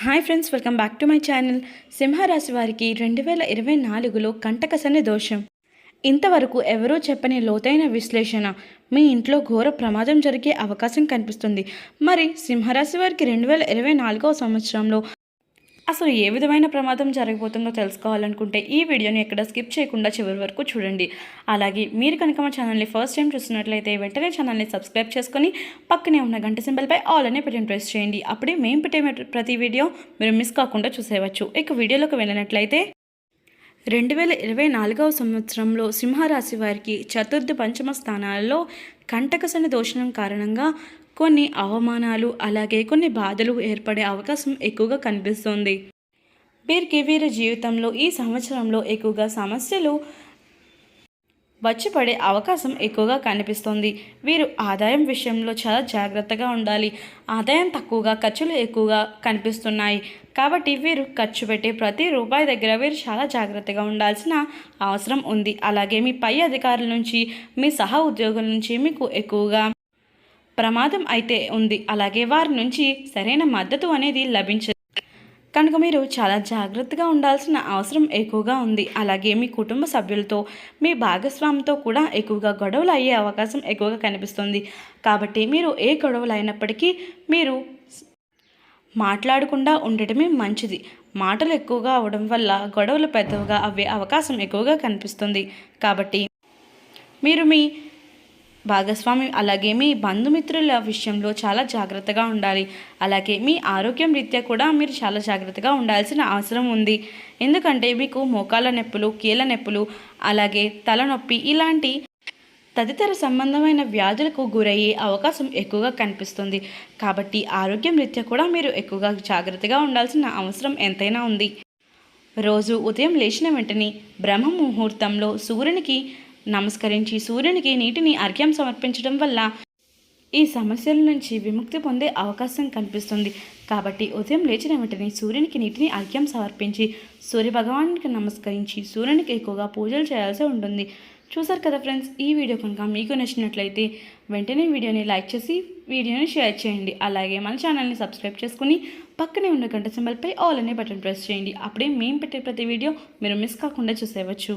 Hi friends welcome back to my channel. సింహరాశి వారికి రెండు వేల ఇరవై నాలుగులో కంటకసని దోషం. ఇంతవరకు ఎవరూ చెప్పని లోతైన విశ్లేషణ మీ ఇంట్లో ఘోర ప్రమాదం జరిగే అవకాశం కనిపిస్తుంది. మరి సింహరాశి వారికి రెండు వేల ఇరవై నాలుగవ సంవత్సరంలో అసలు ఏ విధమైన ప్రమాదం జరగబోతుందో తెలుసుకోవాలనుకుంటే ఈ వీడియోని ఎక్కడ స్కిప్ చేయకుండా చివరి వరకు చూడండి. అలాగే మీరు కనుక మా ఛానల్ని ఫస్ట్ టైం చూస్తున్నట్లయితే వెంటనే ఛానల్ని సబ్స్క్రైబ్ చేసుకొని పక్కనే ఉన్న గంట సింబల్పై ఆల్ అనే బటన్ ప్రెస్ చేయండి. అప్పుడే మేము పెట్టే ప్రతి వీడియో మీరు మిస్ కాకుండా చూసేవచ్చు ఇక వీడియోలోకి వెళ్ళినట్లయితే రెండు వేల ఇరవై నాలుగవ సంవత్సరంలో సింహరాశి వారికి చతుర్థ పంచమ స్థానాలలో కంటకసన దోషణం కారణంగా కొన్ని అవమానాలు అలాగే కొన్ని బాధలు ఏర్పడే అవకాశం ఎక్కువగా కనిపిస్తుంది. వీరికి వీరి జీవితంలో ఈ సంవత్సరంలో ఎక్కువగా సమస్యలు వచ్చి పడే అవకాశం ఎక్కువగా కనిపిస్తుంది. వీరు ఆదాయం విషయంలో చాలా జాగ్రత్తగా ఉండాలి. ఆదాయం తక్కువగా ఖర్చులు ఎక్కువగా కనిపిస్తున్నాయి. కాబట్టి వీరు ఖర్చు పెట్టే ప్రతి రూపాయి దగ్గర వీరు చాలా జాగ్రత్తగా ఉండాల్సిన అవసరం ఉంది. అలాగే మీ పై అధికారుల నుంచి మీ సహ ఉద్యోగుల నుంచి మీకు ఎక్కువగా ప్రమాదం అయితే ఉంది. అలాగే వారి నుంచి సరైన మద్దతు అనేది లభించదు. కనుక మీరు చాలా జాగ్రత్తగా ఉండాల్సిన అవసరం ఎక్కువగా ఉంది. అలాగే మీ కుటుంబ సభ్యులతో మీ భాగస్వామితో కూడా ఎక్కువగా గొడవలు అయ్యే అవకాశం ఎక్కువగా కనిపిస్తుంది. కాబట్టి మీరు ఏ గొడవలు అయినప్పటికీ మీరు మాట్లాడకుండా ఉండటమే మంచిది. మాటలు ఎక్కువగా అవడం వల్ల గొడవలు పెద్దవిగా అవ్వే అవకాశం ఎక్కువగా కనిపిస్తుంది. కాబట్టి మీరు మీ భాగస్వామి అలాగే మీ బంధుమిత్రుల విషయంలో చాలా జాగ్రత్తగా ఉండాలి. అలాగే మీ ఆరోగ్యం రీత్యా కూడా మీరు చాలా జాగ్రత్తగా ఉండాల్సిన అవసరం ఉంది. ఎందుకంటే మీకు మోకాల నొప్పులు కీళ్ళ నొప్పులు అలాగే తలనొప్పి ఇలాంటి తదితర సంబంధమైన వ్యాధులకు గురయ్యే అవకాశం ఎక్కువగా కనిపిస్తుంది. కాబట్టి ఆరోగ్యం రీత్యా కూడా మీరు ఎక్కువగా జాగ్రత్తగా ఉండాల్సిన అవసరం ఎంతైనా ఉంది. రోజు ఉదయం లేచిన వెంటనే బ్రహ్మ ముహూర్తంలో సూర్యునికి నమస్కరించి సూర్యునికి నీటిని అర్ఘ్యం సమర్పించడం వల్ల ఈ సమస్యల నుంచి విముక్తి పొందే అవకాశం కనిపిస్తుంది. కాబట్టి ఉదయం లేచిన వెంటనే సూర్యునికి నీటిని అర్ఘ్యం సమర్పించి సూర్య భగవానికి నమస్కరించి సూర్యునికి ఎక్కువగా పూజలు చేయాల్సి ఉంటుంది. చూసారు కదా ఫ్రెండ్స్ ఈ వీడియో కనుక మీకు నచ్చినట్లయితే వెంటనే వీడియోని లైక్ చేసి వీడియోని షేర్ చేయండి. అలాగే మన ఛానల్ని సబ్స్క్రైబ్ చేసుకుని పక్కనే ఉన్న గంట సింబల్పై ఆల్ అనే బటన్ ప్రెస్ చేయండి. అప్పుడే మేము పెట్టే ప్రతి వీడియో మీరు మిస్ కాకుండా చూసేవచ్చు